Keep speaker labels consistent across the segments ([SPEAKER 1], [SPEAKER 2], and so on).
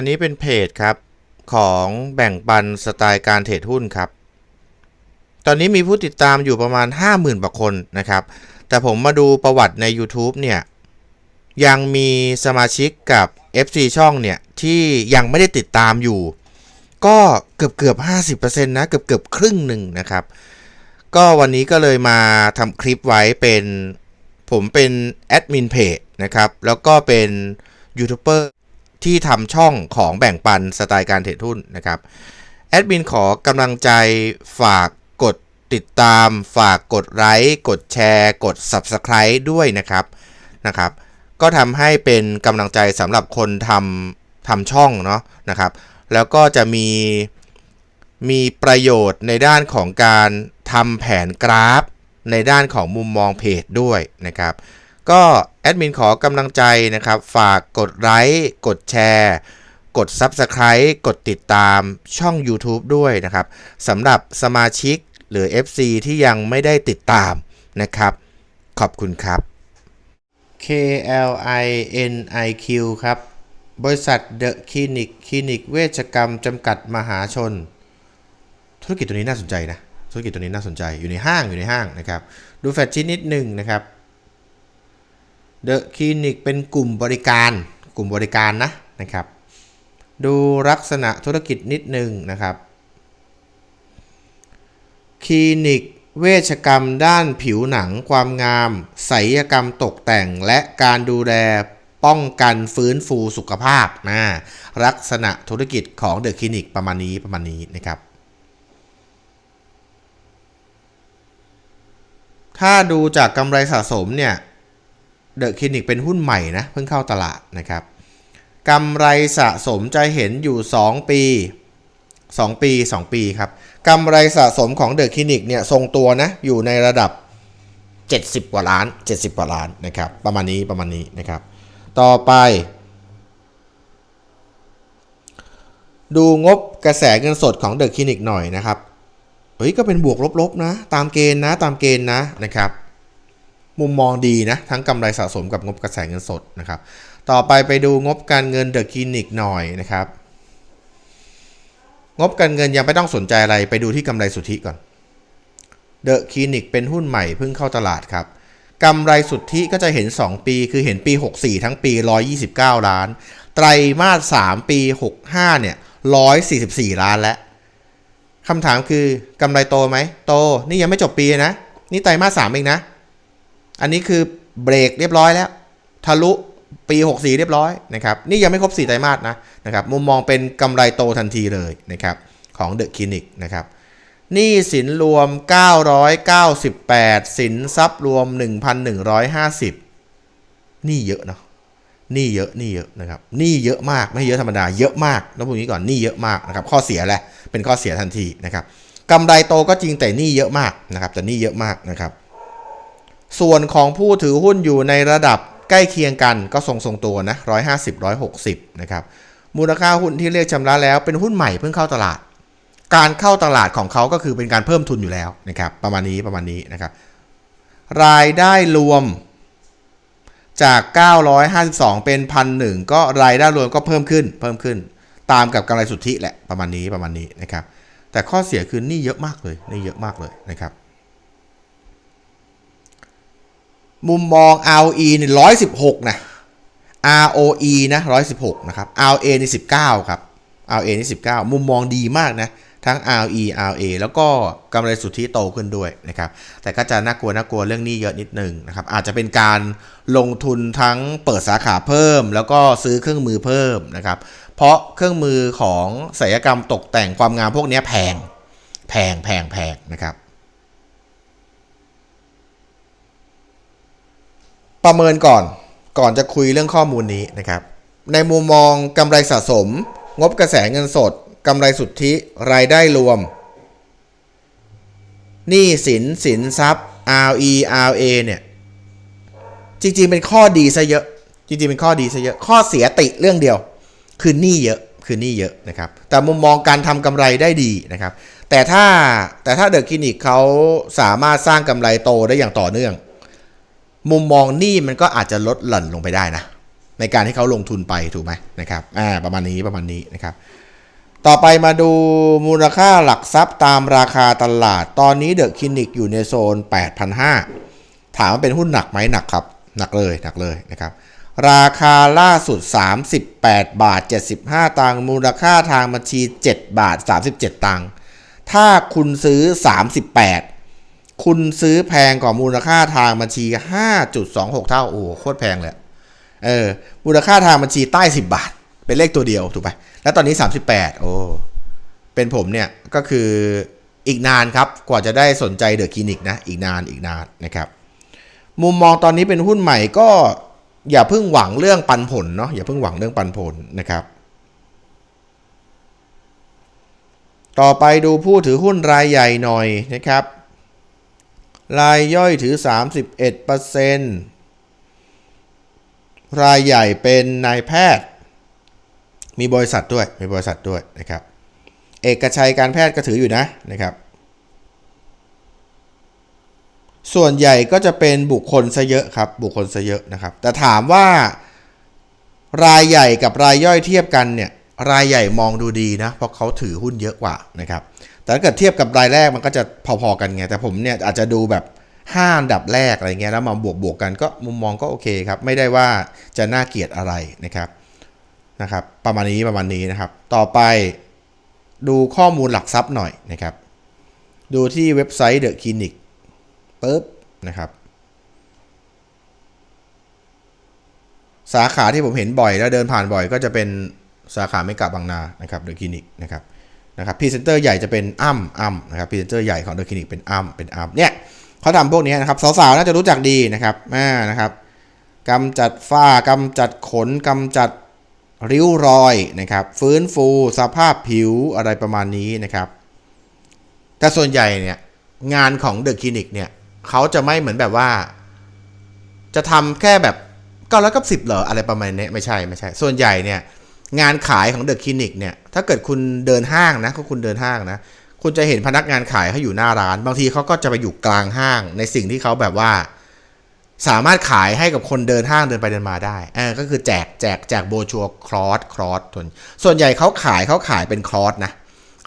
[SPEAKER 1] อันนี้เป็นเพจครับของแบ่งปันสไตล์การเทรดหุ้นครับ ตอนนี้มีผู้ติดตามอยู่ประมาณ 50,000กว่าคนนะครับ แต่ผมมาดูประวัติใน YouTube เนี่ย ยังมีสมาชิกกับ FC ช่องเนี่ย ที่ยังไม่ได้ติดตามอยู่ ก็เกือบเกือบ50%นะ เกือบเกือบครึ่งหนึ่งนะครับ ก็วันนี้ก็เลยมาทำคลิปไว้เป็นผมเป็นแอดมินเพจนะครับ แล้วก็เป็นยูทูบเบอร์ ที่ทำช่องของแบ่งปันสไตล์การเทรดหุ้นนะครับแอดมินขอกำลังใจฝากกดติดตาม ฝากกดไลค์กดแชร์ กด Subscribe ด้วยนะครับนะครับ ก็ทำให้เป็นกำลังใจสำหรับคนทำทำช่องเนาะนะครับ แล้วก็จะมีมีประโยชน์ในด้านของการทำแผนกราฟ ในด้านของมุมมองเพจด้วยนะครับ ก็แอดมินขอกำลังใจนะครับ ฝากกดไลค์กดแชร์ กด Subscribe กดติดตามช่อง YouTube ด้วยนะครับสำหรับสมาชิกหรือ FC ที่ยังไม่ได้ติดตามนะครับ ขอบคุณครับ KLINIQ ครับ บริษัท The Clinic คลินิกเวชกรรมจำกัดมหาชน ธุรกิจตัวนี้น่าสนใจนะ ธุรกิจตัวนี้น่าสนใจอยู่ในห้างอยู่ในห้างนะครับ ดูแฟชชิ้นนิดหนึ่งนะครับ The Clinic เป็นกลุ่มบริการ กลุ่มบริการนะนะครับ ดูลักษณะธุรกิจนิดหนึ่งนะครับ คลินิกเวชกรรมด้านผิวหนังความงามศัลยกรรมตกแต่งและการดูแลป้องกันฟื้นฟูสุขภาพนะลักษณะธุรกิจของเดอะคลินิกประมาณนี้ประมาณนี้นะครับ ถ้าดูจากกำไรสะสมเนี่ย เดอะคลินิกเป็นหุ้นใหม่นะ เพิ่งเข้าตลาดนะครับกำไรสะสมจะเห็นอยู่ 2 ปี 2 ปี 2 ปีครับกำไรสะสมของเดอะคลินิกเนี่ยทรงตัวนะ อยู่ในระดับ 70 กว่าล้าน 70 กว่าล้านนะครับ ประมาณนี้ประมาณนี้นะครับ ต่อไป ดูงบกระแสเงินสดของเดอะคลินิกหน่อยนะครับเฮ้ยก็เป็นบวกลบๆนะ ตามเกณฑ์นะตามเกณฑ์นะนะครับ มุมมองดีนะ ทั้งกำไรสะสมกับงบกระแสเงินสดนะครับ ต่อไปไปดูงบการเงินเดอะคลินิกหน่อยนะครับ งบการเงินยังไม่ต้องสนใจอะไรไปดูที่กำไรสุทธิก่อนเดอะคลินิกเป็นหุ้นใหม่เพิ่งเข้าตลาดครับกำไรสุทธิก็จะเห็น 2 ปี คือเห็นปี 64 ทั้งปี 129 ล้าน ไตรมาส 3 ปี 65 เนี่ย 144 ล้านแล้วคำถามคือกำไรโตไหม โต นี่ยังไม่จบปีนะ นี่ไตรมาส 3 เองนะ อันนี้คือเบรกเรียบร้อยแล้ว ทะลุปี 64 เรียบร้อยนะครับ นี่ยังไม่ครบ 4 ไตรมาสนะนะครับ มุมมองเป็นกำไรโตทันทีเลยนะครับของเดอะคลินิกนะครับหนี้สินรวม 998 สินทรัพย์รวม 1,150หนี้เยอะเนาะหนี้เยอะหนี้เยอะนะครับหนี้เยอะมากไม่เยอะธรรมดาเยอะมากต้องพูดนี้ก่อนหนี้เยอะมากนะครับข้อเสียแหละเป็นข้อเสียทันทีนะครับกำไรโตก็จริงแต่หนี้เยอะมากนะครับแต่หนี้เยอะมากนะครับ ส่วนของผู้ถือหุ้นอยู่ในระดับใกล้เคียงกันก็ทรงทรงตัวนะ150 160นะครับมูลค่าหุ้นที่เรียกชำระแล้วเป็นหุ้นใหม่เพิ่งเข้าตลาด การเข้าตลาดของเขาก็คือเป็นการเพิ่มทุนอยู่แล้วนะครับประมาณนี้ประมาณนี้นะครับรายได้รวมจาก 952 เป็น1,001ก็รายได้รวมก็เพิ่มขึ้น เพิ่มขึ้น ตามกับกำไรสุทธิแหละประมาณนี้ประมาณนี้นะครับ แต่ข้อเสียคือนี่เยอะมากเลยนี่เยอะมากเลยนะครับ มุมมอง ROE นี่116นะ ROE นะ116นะครับ ROA นี่19ครับ ROA นี่19มุมมองดีมากนะ ทั้ง ROE ROA แล้วก็กำไรสุทธิโตขึ้นด้วยนะครับ แต่ก็จะน่ากลัวน่ากลัวเรื่องนี้เยอะนิดนึงนะครับ อาจจะเป็นการลงทุนทั้งเปิดสาขาเพิ่ม แล้วก็ซื้อเครื่องมือเพิ่มนะครับ เพราะเครื่องมือของศิลปกรรมตกแต่งความงามพวกนี้แพง แพงแพงแพงนะครับ ประเมินก่อนก่อนจะคุยเรื่องข้อมูลนี้นะครับ ในมุมมองกำไรสะสม งบกระแสเงินสดกำไรสุทธิรายได้รวมหนี้สินสินทรัพย์ RE RA เนี่ยจริงๆเป็นข้อดีซะเยอะ จริงๆเป็นข้อดีซะเยอะ ข้อเสียติเรื่องเดียว คือหนี้เยอะคือหนี้เยอะนะครับ แต่มุมมองการทำกำไรได้ดีนะครับ แต่ถ้าแต่ถ้าเดอะคลินิกเขาสามารถสร้างกำไรโตได้อย่างต่อเนื่อง มุมมองหนี้มันก็อาจจะลดหลั่นลงไปได้นะ ในการที่เขาลงทุนไปถูกไหมนะครับอ่าประมาณนี้ประมาณนี้นะครับ ต่อไปมาดูมูลค่าหลักทรัพย์ตามราคาตลาด ตอนนี้เดอะคลินิกอยู่ในโซน 8,500 ถามว่าเป็นหุ้นหนักไหมหนักครับ หนักเลยหนักเลยนะครับราคาล่าสุด 38 บาท 75 ตังค์มูลค่าทางบัญชี 7 บาท 37 ตังค์ถ้าคุณซื้อ 38 คุณซื้อแพงกว่ามูลค่าทางบัญชี 5.26 เท่า โอ้โหโคตรแพงเลย เออ มูลค่าทางบัญชีใต้ 10 บาท เป็นเลขตัวเดียว ถูกไหมแล้วตอนนี้ 38 โอ้ เป็นผมเนี่ย ก็คืออีกนานครับ กว่าจะได้สนใจเดอะคลินิกนะ อีกนาน อีกนานนะครับ มุมมองตอนนี้เป็นหุ้นใหม่ก็อย่าเพิ่งหวังเรื่องปันผลเนาะ อย่าเพิ่งหวังเรื่องปันผลนะครับต่อไปดูผู้ถือหุ้นรายใหญ่หน่อยนะครับ รายย่อยถือ 31%รายใหญ่เป็นนายแพทย์ มีบริษัทด้วย มีบริษัทด้วยนะครับ เอกชัยการแพทย์ก็ถืออยู่นะนะครับ ส่วนใหญ่ก็จะเป็นบุคคลซะเยอะครับ บุคคลซะเยอะนะครับ แต่ถามว่ารายใหญ่กับรายย่อยเทียบกันเนี่ยรายใหญ่มองดูดีนะเพราะเขาถือหุ้นเยอะกว่านะครับ แต่ถ้าเกิดเทียบกับรายแรกมันก็จะพอๆกันไง แต่ผมเนี่ยอาจจะดูแบบ5อันดับแรกอะไรเงี้ยแล้วมาบวกบวกๆกันก็มุมมองก็โอเคครับ ไม่ได้ว่าจะน่าเกลียดอะไรนะครับนะครับ ประมาณนี้ประมาณนี้นะครับ ต่อไปดูข้อมูลหลักทรัพย์หน่อยนะครับ ดูที่เว็บไซต์ The Clinic ปุ๊บนะครับสาขาที่ผมเห็นบ่อยแล้วเดินผ่านบ่อยก็จะเป็นสาขาไม่กลับบางนานะครับเดอะคลินิกนะครับ นะครับพรีเซนเตอร์ใหญ่จะเป็นอ้ำอ้ำนะครับพรีเซนเตอร์ใหญ่ของเดอะคลินิกเป็นอ้ำเป็นอ้ำเนี่ยเขาทำพวกนี้นะครับสาวๆน่าจะรู้จักดีนะครับอ่านะครับกำจัดฝ้ากำจัดขนกำจัดริ้วรอยนะครับ ฟื้นฟูสภาพผิวอะไรประมาณนี้นะครับ แต่ส่วนใหญ่เนี่ยงานของเดอะคลินิกเนี่ยเขาจะไม่เหมือนแบบว่า จะทำแค่แบบเก้าร้อยกับสิบเหรออะไรประมาณนี้ไม่ใช่ไม่ใช่ ส่วนใหญ่เนี่ย งานขายของเดอะคลินิกเนี่ย ถ้าเกิดคุณเดินห้างนะก็คุณเดินห้างนะ คุณจะเห็นพนักงานขายเขาอยู่หน้าร้าน บางทีเขาก็จะไปอยู่กลางห้างในสิ่งที่เขาแบบว่า สามารถขายให้กับคนเดินห้างเดินไปเดินมาได้เออก็คือแจกแจกแจกโบชัวครอสครอสส่วนส่วนใหญ่เขาขายเขาขายเป็นครอสนะ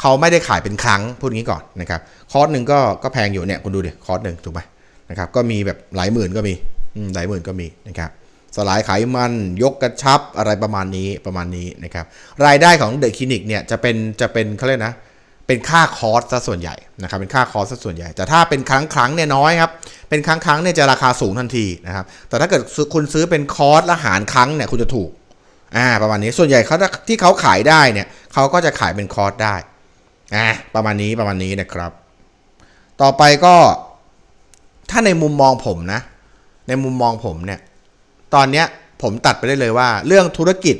[SPEAKER 1] เขาไม่ได้ขายเป็นครั้งพูดงี้ก่อนนะครับคอร์สหนึ่งก็ก็แพงอยู่เนี่ยคุณดูดิคอร์สหนึ่งถูกไหมนะครับก็มีแบบหลายหมื่นก็มีอืมหลายหมื่นก็มีนะครับ สลายไขมัน ยกกระชับอะไรประมาณนี้ประมาณนี้นะครับรายได้ของเดอะคลินิกเนี่ยจะเป็นจะเป็นเขาเรียกนะเป็นค่าคอร์สซะส่วนใหญ่นะครับเป็นค่าคอร์สซะส่วนใหญ่ แต่ถ้าเป็นครั้งครั้งเนี่ยน้อยครับเป็นครั้งครั้งเนี่ยจะราคาสูงทันทีนะครับแต่ถ้าเกิดคุณซื้อเป็นคอร์สและหารครั้งเนี่ยคุณจะถูกอ่าประมาณนี้ส่วนใหญ่เขาที่เขาขายได้เนี่ยเขาก็จะขายเป็นคอร์สได้อ่าประมาณนี้ประมาณนี้นะครับ ต่อไปก็ถ้าในมุมมองผมนะ ในมุมมองผมเนี่ย ตอนเนี้ยผมตัดไปได้เลยว่า เรื่องธุรกิจ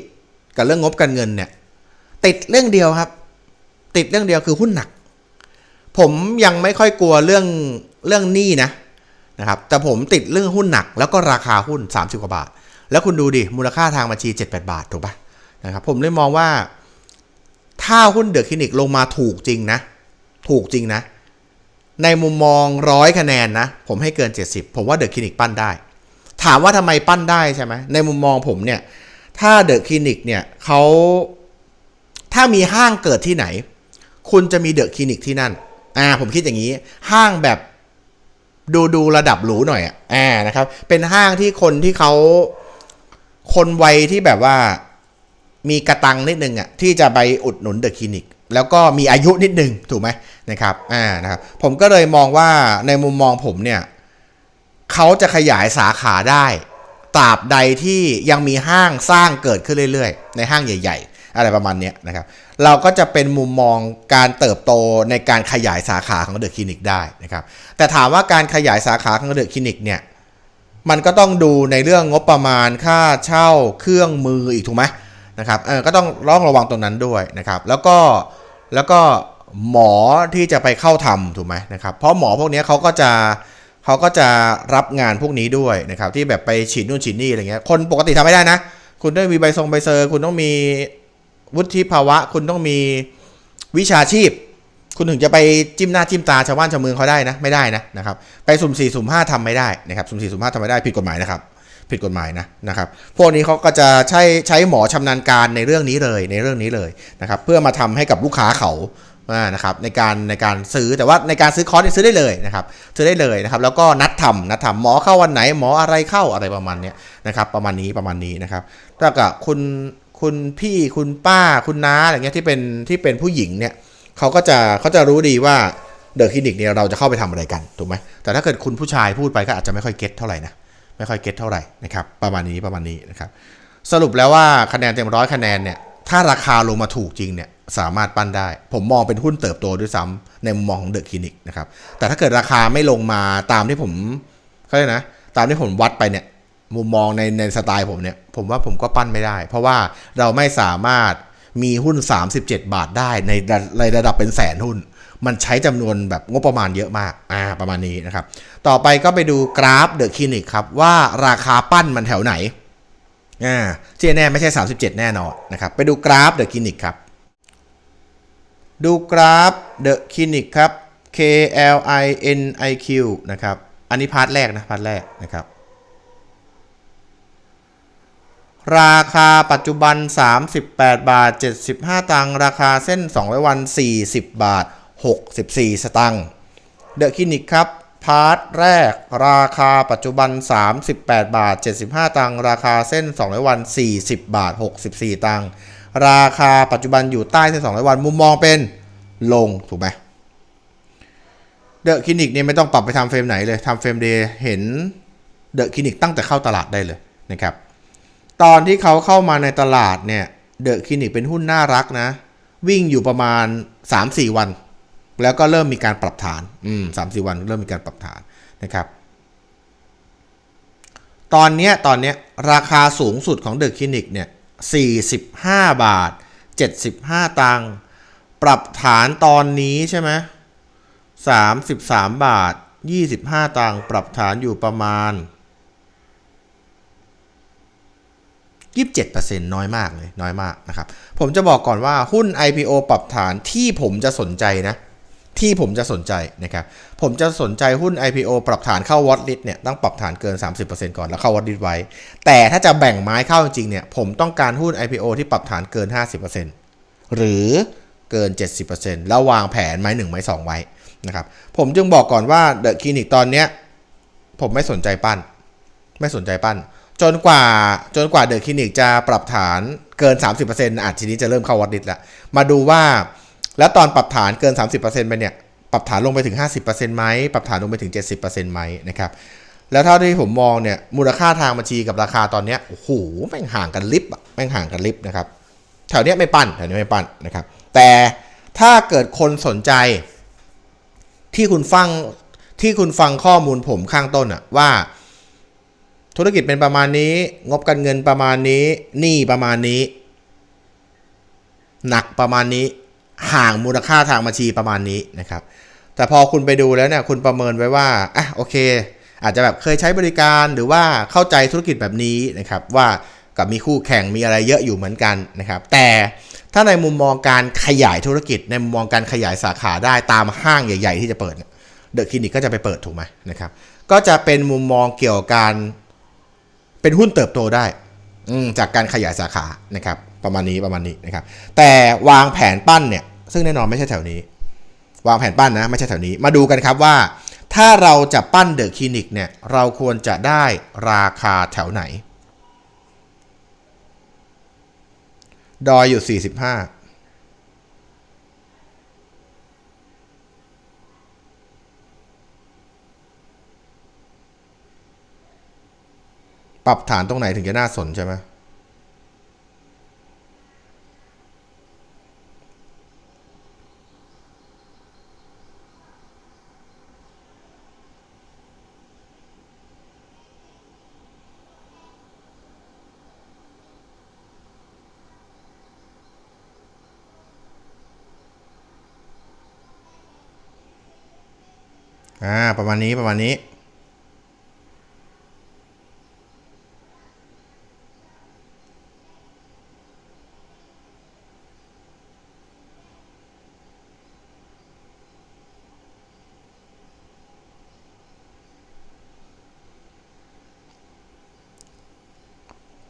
[SPEAKER 1] กับเรื่องงบการเงินเนี่ย ติดเรื่องเดียวครับ ติดเรื่องเดียวคือหุ้นหนัก ผมยังไม่ค่อยกลัวเรื่องเรื่องหนี้นะนะครับ แต่ผมติดเรื่องหุ้นหนัก แล้วก็ราคาหุ้น 30 กว่าบาท แล้วคุณดูดิมูลค่าทางบัญชี 7-8 บาทถูกปะนะครับผมเลยมองว่า ถ้าหุ้นเดอะคลินิกลงมาถูกจริงนะ ถูกจริงนะ ในมุมมองร้อยคะแนนนะ ผมให้เกิน 70 ผมว่าเดอะคลินิกปั้นได้ ถามว่าทำไมปั้นได้ใช่ไหมในมุมมองผมเนี่ย ถ้าเดอะคลินิกเนี่ยเขาถ้ามีห้างเกิดที่ไหน คุณจะมีเดอะคลินิกที่นั่น อ่า ผมคิดอย่างนี้ ห้างแบบดูดูระดับหรูหน่อยอะอ่านะครับ เป็นห้างที่คนที่เขาคนวัยที่แบบว่ามีกระตังนิดนึงอะที่จะไปอุดหนุนเดอะคลินิกแล้วก็มีอายุนิดนึงถูกไหมนะครับ อ่านะครับ ผมก็เลยมองว่าในมุมมองผมเนี่ย เขาจะขยายสาขาได้ตราบใดที่ยังมีห้างสร้างเกิดขึ้นเรื่อยๆ ในห้างใหญ่ ๆ อะไรประมาณนี้นะครับ เราก็จะเป็นมุมมองการเติบโตในการขยายสาขาของเดอะคลินิกได้นะครับ แต่ถามว่าการขยายสาขาของเดอะคลินิกเนี่ย มันก็ต้องดูในเรื่องงบประมาณค่าเช่าเครื่องมืออีกถูกไหมนะครับ เออ ก็ต้องร้องระวังตรงนั้นด้วยนะครับ แล้วก็ แล้วก็หมอที่จะไปเข้าทำถูกไหมนะครับ เพราะหมอพวกนี้เขาก็จะ เขาก็จะรับงานพวกนี้ด้วยนะครับที่แบบไปฉีดนู่นฉีดนี่อะไรเงี้ยคนปกติทำไม่ได้นะ คุณต้องมีใบทรงใบเซอร์ คุณต้องมีวุฒิภาวะ คุณต้องมีวิชาชีพ คุณถึงจะไปจิ้มหน้าจิ้มตาชาวบ้านชาวเมืองเขาได้นะไม่ได้นะนะครับไปสุ่มสี่สุ่มห้าทำไม่ได้นะครับสุ่มสี่สุ่มห้าทำไม่ได้ผิดกฎหมายนะครับผิดกฎหมายนะนะครับ พวกนี้เขาก็จะใช้ใช้หมอชำนาญการในเรื่องนี้เลยในเรื่องนี้เลยนะครับ เพื่อมาทำให้กับลูกค้าเขา นะครับในการในการซื้อแต่ว่าในการซื้อคอร์สซื้อได้เลยนะครับซื้อได้เลยนะครับแล้วก็นัดทำนัดทำหมอเข้าวันไหนหมออะไรเข้าอะไรประมาณเนี้ยนะครับประมาณนี้ประมาณนี้นะครับถ้ากับคุณคุณพี่คุณป้าคุณน้าอะไรเงี้ยที่เป็นที่เป็นผู้หญิงเนี่ยเขาก็จะเขาจะรู้ดีว่าเดอะคลินิกเนี่ยเราจะเข้าไปทำอะไรกันถูกไหมแต่ถ้าเกิดคุณผู้ชายพูดไปก็อาจจะไม่ค่อยเก็ตเท่าไหร่นะไม่ค่อยเก็ตเท่าไหร่นะครับประมาณนี้ประมาณนี้นะครับสรุปแล้วว่าคะแนนเต็มร้อยคะแนนเนี่ย ถ้าราคาลงมาถูกจริงเนี่ยสามารถปั้นได้ ผมมองเป็นหุ้นเติบโตด้วยซ้ำในมุมมองของเดอะคลินิกนะครับ แต่ถ้าเกิดราคาไม่ลงมาตามที่ผมเขาเรียกนะ ตามที่ผมวัดไปเนี่ยมุมมองในในสไตล์ผมเนี่ย ผมว่าผมก็ปั้นไม่ได้ เพราะว่าเราไม่สามารถมีหุ้น 37 บาทได้ในระในระดับเป็นแสนหุ้น มันใช้จำนวนแบบงบประมาณเยอะมาก อ่า ประมาณนี้นะครับ ต่อไปก็ไปดูกราฟเดอะคลินิกครับว่าราคาปั้นมันแถวไหน อ่าที่แน่ไม่ใช่ 37 แน่นอนนะครับ ไปดูกราฟเดอะคลินิกครับ ดูกราฟเดอะคลินิกครับ K L I N I Q นะครับ อันนี้พาร์ทแรกนะพาร์ทแรกนะครับ ราคาปัจจุบัน 38 บาท 75 ตังค์ราคาเส้น 200 วัน 40 บาท 64 สตังค์เดอะคลินิกครับ พาร์ทแรกราคาปัจจุบัน 38 บาท 75 ตังค์ราคาเส้น 200 วัน 40 บาท 64 ตังค์ราคาปัจจุบันอยู่ใต้เส้น 200 วันมุมมองเป็นลงถูกไหมเดอะคลินิกเนี่ยไม่ต้องปรับไปทำเฟรมไหนเลยทำเฟรมเดย์เห็นเดอะคลินิกตั้งแต่เข้าตลาดได้เลยนะครับตอนที่เขาเข้ามาในตลาดเนี่ยเดอะคลินิกเป็นหุ้นน่ารักนะ วิ่งอยู่ประมาณ 3-4 วัน แล้วก็เริ่มมีการปรับฐานอืมสามสี่วันเริ่มมีการปรับฐานนะครับ ตอนเนี้ยตอนเนี้ยราคาสูงสุดของเดอะคลินิกเนี่ย45 บาท 75 ตังค์ปรับฐานตอนนี้ใช่ไหม33 บาท 25 ตังค์ปรับฐานอยู่ประมาณ 27%น้อยมากเลยน้อยมากนะครับ ผมจะบอกก่อนว่าหุ้น IPO ปรับฐานที่ผมจะสนใจนะ ที่ผมจะสนใจนะครับผมจะสนใจหุ้น IPO ปรับฐานเข้าวอตลิสเนี่ยต้องปรับฐานเกิน 30%ก่อนแล้วเข้าวอตลิสไว้ แต่ถ้าจะแบ่งไม้เข้าจริงๆเนี่ยผมต้องการหุ้น IPO ที่ปรับฐานเกิน 50%หรือเกิน 70%แล้ววางแผนไม้ 1 ไม้ 2 ไว้นะครับผมจึงบอกก่อนว่าเดอะคลินิกตอนเนี้ยผมไม่สนใจปั้น ไม่สนใจปั้น จนกว่าจนกว่าเดอะคลินิกจะปรับฐานเกิน 30%อาจทีนี้จะเริ่มเข้าวัดดิสแล้วมาดูว่า แล้วตอนปรับฐานเกิน 30%ไปเนี่ย ปรับฐานลงไปถึง 50%ไหมปรับฐานลงไปถึง 70%ไหมนะครับ แล้วเท่าที่ผมมองเนี่ย มูลค่าทางบัญชีกับราคาตอนเนี้ย โอ้โห แม่งห่างกันลิบอะแม่งห่างกันลิบนะครับ แถวเนี้ยไม่ปั้น แถวนี้ไม่ปั้นนะครับ แต่ถ้าเกิดคนสนใจที่คุณฟังที่คุณฟังข้อมูลผมข้างต้นอะว่า ธุรกิจเป็นประมาณนี้ งบการเงินประมาณนี้หนี้ประมาณนี้ หนักประมาณนี้ ห่างมูลค่าทางบัญชีประมาณนี้นะครับ แต่พอคุณไปดูแล้วเนี่ยคุณประเมินไว้ว่าอะโอเค อาจจะแบบเคยใช้บริการหรือว่าเข้าใจธุรกิจแบบนี้นะครับ ว่ากับมีคู่แข่งมีอะไรเยอะอยู่เหมือนกันนะครับ แต่ถ้าในมุมมองการขยายธุรกิจ ในมุมมองการขยายสาขาได้ตามห้างใหญ่ ๆ ที่จะเปิดเดอะคลินิกก็จะไปเปิดถูกไหมนะครับ ก็จะเป็นมุมมองเกี่ยวกับการเป็นหุ้นเติบโตได้จากการขยายสาขานะครับ ประมาณนี้ประมาณนี้นะครับ แต่วางแผนปั้นเนี่ย ซึ่งแน่นอนไม่ใช่แถวนี้ วางแผนปั้นนะไม่ใช่แถวนี้ มาดูกันครับว่า ถ้าเราจะปั้นเดอะคลินิกเนี่ย เราควรจะได้ราคาแถวไหน ดอยอยู่ 45ปรับฐานตรงไหนถึงจะน่าสนใช่ไหม อ่า ประมาณนี้ประมาณนี้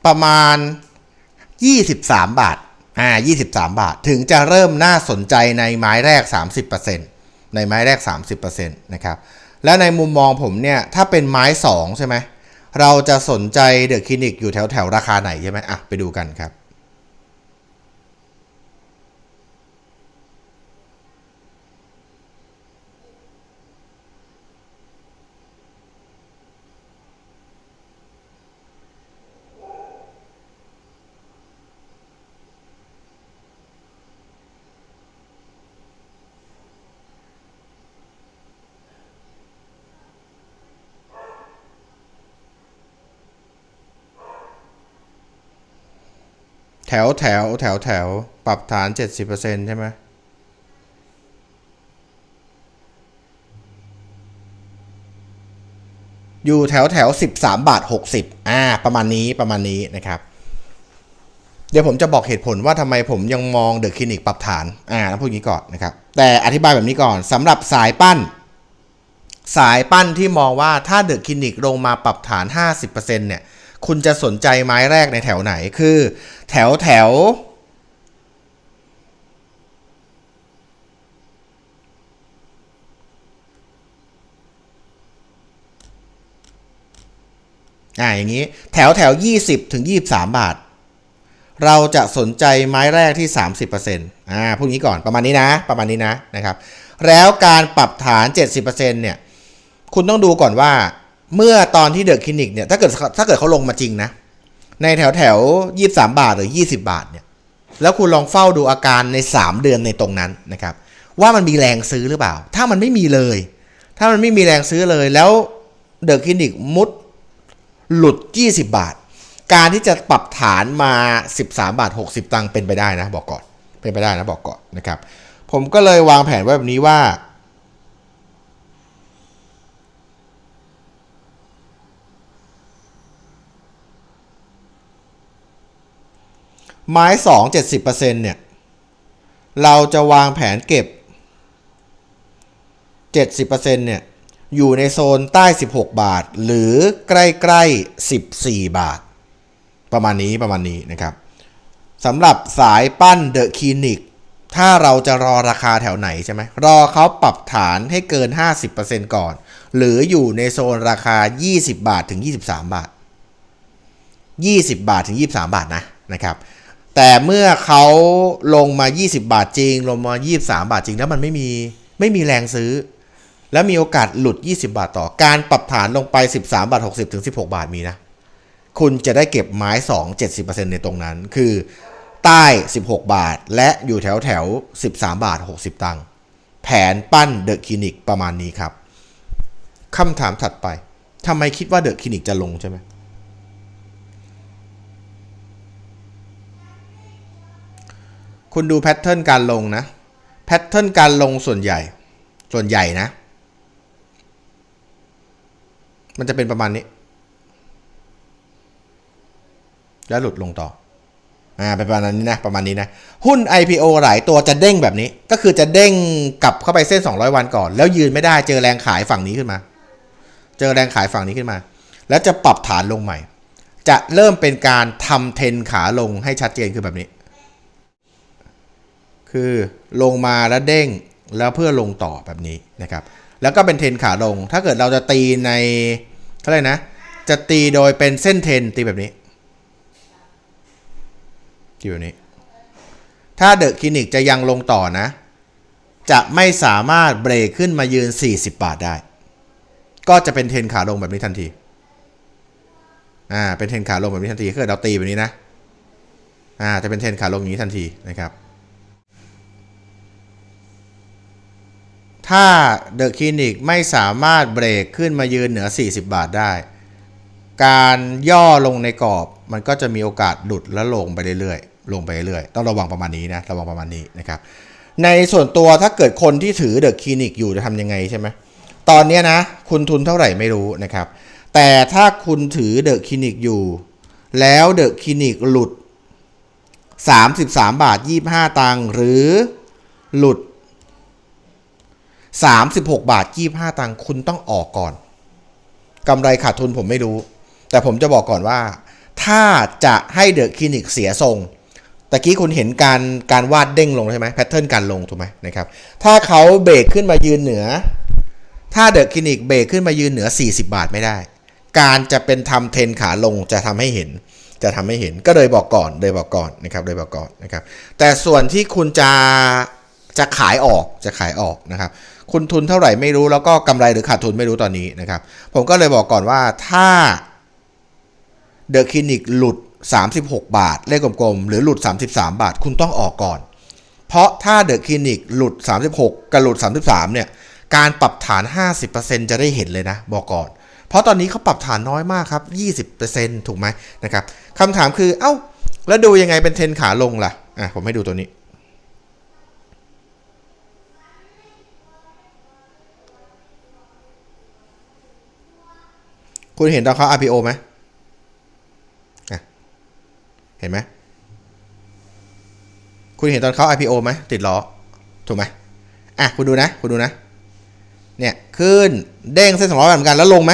[SPEAKER 1] ประมาณ 23 บาท อ่า 23 บาท ถึงจะเริ่มน่าสนใจในไม้แรก 30%ในไม้แรก 30%นะครับ และในมุมมองผมเนี่ย ถ้าเป็นไม้ 2 ใช่ไหม เราจะสนใจเดอะคลินิกอยู่แถวแถวราคาไหนใช่ไหมอะ ไปดูกันครับ วแถวแถวแถวปรับฐาน 70%ใช่ไหมอยู่แถวแถว13 บาท 60อ่าประมาณนี้ประมาณนี้นะครับ เดี๋ยวผมจะบอกเหตุผลว่าทำไมผมยังมองเดอะคลินิกปรับฐานอ่าแล้วพูดงนี้ก่อนนะครับ แต่อธิบายแบบนี้ก่อนสำหรับสายปั้น สายปั้นที่มองว่าถ้าเดอะคลินิกลงมาปรับฐาน 50%เนี่ย คุณจะสนใจไม้แรกในแถวไหนคือ แถวแถว อ่าอย่างนี้ แถวแถว 20 ถึง 23 บาท เราจะสนใจไม้แรกที่ 30%อ่าพูดงี้ก่อนประมาณนี้นะ ประมาณนี้นะนะครับ แล้วการปรับฐาน 70%เนี่ย คุณต้องดูก่อนว่า เมื่อตอนที่เดอะคลินิกเนี่ยถ้าเกิดถ้าเกิดเขาลงมาจริงนะ ในแถวแถวยี่สามบาทหรือ20บาทเนี่ย แล้วคุณลองเฝ้าดูอาการใน3เดือนในตรงนั้นนะครับ ว่ามันมีแรงซื้อหรือเปล่า ถ้ามันไม่มีเลย ถ้ามันไม่มีแรงซื้อเลยแล้วเดอะคลินิกมุดหลุด 20 บาท การที่จะปรับฐานมา 13 บาท 60 ตังค์เป็นไปได้นะ บอกก่อน เป็นไปได้นะบอกก่อนนะครับ ผมก็เลยวางแผนไว้แบบนี้ว่า ไม้สองเจ็ดสิบเปอร์เซ็นเนี่ย เราจะวางแผนเก็บเจ็ดสิบเปอร์เซ็นเนี่ย อยู่ในโซนใต้16บหกบาท หรือใกล้ๆ14บาท ประมาณนี้ประมาณนี้นะครับสำหรับสายปั้นเดอะคลินิกถ้าเราจะรอราคาแถวไหนใช่ไหมรอเขาปรับฐานให้เกิน 50%ก่อน หรืออยู่ในโซนราคา 20 บาทถึง 23 บาท 20 บาทถึง 23 บาทนะนะครับ แต่เมื่อเขาลงมา 20 บาทจริง ลงมา 23 บาทจริง แล้วมันไม่มีไม่มีแรงซื้อ แล้วมีโอกาสหลุด 20 บาทต่อการปรับฐานลงไป 13 บาท 60 ถึง 16 บาทมีนะ คุณจะได้เก็บไม้ 2 70%ในตรงนั้น คือใต้ 16 บาท และอยู่แถวแถว 13 บาท 60 ตังค์แผนปั้นเดอะคลินิกประมาณนี้ครับคำถามถัดไปทำไมคิดว่าเดอะคลินิกจะลงใช่ไหม คุณดูแพทเทิร์นการลงนะ แพทเทิร์นการลงส่วนใหญ่ ส่วนใหญ่นะ มันจะเป็นประมาณนี้ แล้วหลุดลงต่อ อ่าเป็นประมาณนี้นะ ประมาณนี้นะ หุ้น IPO หลายตัวจะเด้งแบบนี้ ก็คือจะเด้งกลับเข้าไปเส้น 200 วันก่อน แล้วยืนไม่ได้ เจอแรงขายฝั่งนี้ขึ้นมา เจอแรงขายฝั่งนี้ขึ้นมา แล้วจะปรับฐานลงใหม่ จะเริ่มเป็นการทำเทนขาลงให้ชัดเจนคือแบบนี้ คือลงมาแล้วเด้งแล้วเพื่อลงต่อแบบนี้นะครับ แล้วก็เป็นเทรนขาลง ถ้าเกิดเราจะตีในเท่าไหร่นะ จะตีโดยเป็นเส้นเทรนตีแบบนี้ตีแบบนี้ ถ้าเดอะคลินิกจะยังลงต่อนะ จะไม่สามารถเบรกขึ้นมายืน 40 บาทได้ ก็จะเป็นเทรนขาลงแบบนี้ทันที อ่า เป็นเทรนขาลงแบบนี้ทันทีคือเราตีแบบนี้นะ อ่า จะเป็นเทรนขาลงอย่างนี้ทันทีนะครับ ถ้าเดอะคลินิกไม่สามารถเบรกขึ้นมายืนเหนือ 40 บาทได้ การย่อลงในกรอบมันก็จะมีโอกาสหลุดและลงไปเรื่อยๆ ลงไปเรื่อยๆ ต้องระวังประมาณนี้นะ ระวังประมาณนี้นะครับ ในส่วนตัวถ้าเกิดคนที่ถือเดอะคลินิกอยู่จะทำยังไงใช่ไหม ตอนนี้นะ คุณทุนเท่าไหร่ไม่รู้นะครับ แต่ถ้าคุณถือเดอะคลินิกอยู่ แล้วเดอะคลินิกหลุด 33 บาท 25 ตังค์หรือหลุด 36 บาท 25 ตังค์คุณต้องออกก่อนกำไรขาดทุนผมไม่รู้ แต่ผมจะบอกก่อนว่า ถ้าจะให้เดอะคลินิกเสียทรงตะกี้คุณเห็นการการวาดเด้งลงใช่ไหมแพทเทิร์นการลงถูกไหมนะครับถ้าเขาเบรกขึ้นมายืนเหนือ ถ้าเดอะคลินิกเบรกขึ้นมายืนเหนือ 40 บาทไม่ได้ การจะเป็นทำเทนขาลงจะทำให้เห็นจะทำให้เห็นก็เลยบอกก่อนเลยบอกก่อนนะครับเลยบอกก่อนนะครับ แต่ส่วนที่คุณจะจะขายออกจะขายออกนะครับ คุณทุนเท่าไหร่ไม่รู้แล้วก็กำไรหรือขาดทุนไม่รู้ตอนนี้นะครับ ผมก็เลยบอกก่อนว่าถ้าเดอะคลินิกหลุด 36 บาท เลขกลมๆ หรือหลุด 33 บาท คุณต้องออกก่อน เพราะถ้าเดอะคลินิกหลุด 36กับหลุด 33 เนี่ย การปรับฐาน 50%จะได้เห็นเลยนะ บอกก่อน เพราะตอนนี้เขาปรับฐานน้อยมากครับ 20%ถูกไหมนะครับคำถามคือ เอ้า แล้วดูยังไงเป็นเทรนขาลงล่ะ อะ ผมให้ดูตัวนี้ คุณเห็นตอนเขา RPO ไหมเห็นไหม คุณเห็นตอนเขา IPO ไหมติดล้อ ถูกไหมอะ คุณดูนะ คุณดูนะ เนี่ยขึ้นเด้งเส้นสองร้อยเหมือนกันแล้วลงไหม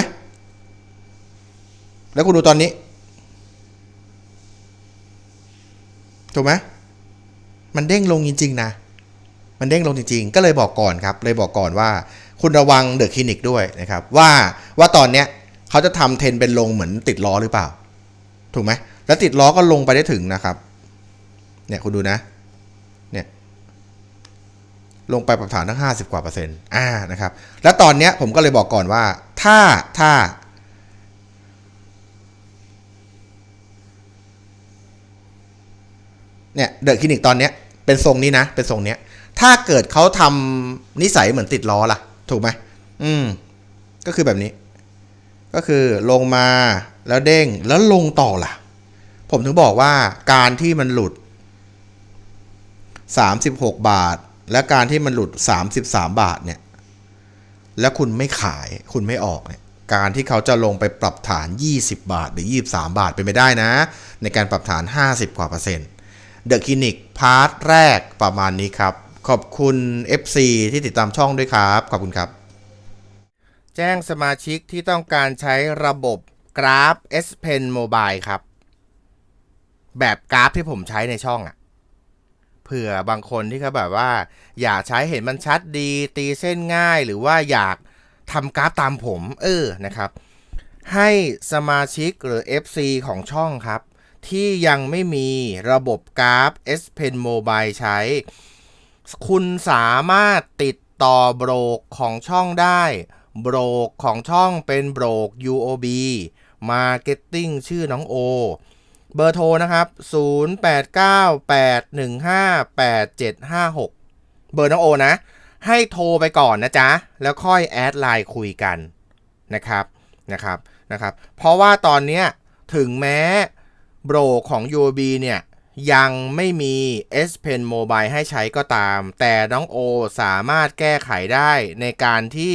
[SPEAKER 1] แล้วคุณดูตอนนี้ ถูกไหมมันเด้งลงจริง ๆ นะ มันเด้งลงจริง ๆ ก็เลยบอกก่อนครับ เลยบอกก่อนว่า คุณระวังเดอะคลินิกด้วยนะครับ ว่าว่าตอนเนี้ย เขาจะทำเทนเป็นลงเหมือนติดล้อหรือเปล่า ถูกไหมแล้วติดล้อก็ลงไปได้ถึงนะครับ เนี่ยคุณดูนะ เนี่ย ลงไปปรับฐานทั้ง 50 กว่าเปอร์เซ็นต์อ่านะครับ แล้วตอนเนี้ยผมก็เลยบอกก่อนว่า ถ้าถ้า เนี่ยเดอะคลินิกตอนเนี้ยเป็นทรงนี้นะ เป็นทรงเนี้ย ถ้าเกิดเขาทำนิสัยเหมือนติดล้อล่ะ ถูกไหมอืม ก็คือแบบนี้ ก็คือลงมาแล้วเด้งแล้วลงต่อล่ะ ผมถึงบอกว่าการที่มันหลุด 36 บาท และการที่มันหลุด 33 บาทเนี่ย แล้วคุณไม่ขายคุณไม่ออกเนี่ยการที่เขาจะลงไปปรับฐาน 20 บาท หรือ 23 บาทเป็นไปได้นะ ในการปรับฐาน 50 กว่าเปอร์เซ็นต์เดอะคลินิกพาร์ทแรกประมาณนี้ครับ ขอบคุณ FC ที่ติดตามช่องด้วยครับ ขอบคุณครับ แจ้งสมาชิกที่ต้องการใช้ระบบกราฟ S Pen Mobile ครับ แบบกราฟที่ผมใช้ในช่องอะเผื่อบางคนที่เขาแบบว่า อยากใช้เห็นมันชัดดีตีเส้นง่ายหรือว่าอยากทำกราฟตามผม เออนะครับ ให้สมาชิกหรือ FC ของช่องครับ ที่ยังไม่มีระบบกราฟ S Pen Mobile ใช้ คุณสามารถติดต่อโบรกของช่องได้ โบรกของช่องเป็นโบรก UOB Marketing ชื่อน้องโอ เบอร์โทรนะครับ 0898158756 เบอร์น้องโอนะ ให้โทรไปก่อนนะจ๊ะ แล้วค่อยแอดไลน์คุยกันนะครับนะครับนะครับ เพราะว่าตอนนี้ถึงแม้โบรกของ UOB เนี่ยยังไม่มี S Pen Mobile ให้ใช้ก็ตาม แต่น้องโอสามารถแก้ไขได้ในการที่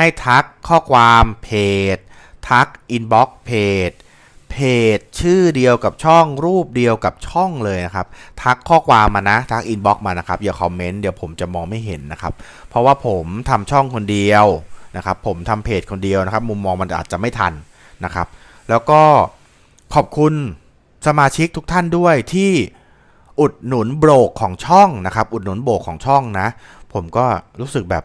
[SPEAKER 1] ให้ทักข้อความเพจ ทักอินบ็อกเพจเพจชื่อเดียวกับช่องรูปเดียวกับช่องเลยนะครับ ทักข้อความมานะ ทักอินบ็อกมานะครับ อย่าคอมเมนต์เดี๋ยวผมจะมองไม่เห็นนะครับ เพราะว่าผมทำช่องคนเดียวนะครับ ผมทำเพจคนเดียวนะครับ มุมมองมันอาจจะไม่ทันนะครับ แล้วก็ขอบคุณสมาชิกทุกท่านด้วยที่อุดหนุนโบรกของช่องนะครับ อุดหนุนโบรกของช่องนะ ผมก็รู้สึกแบบ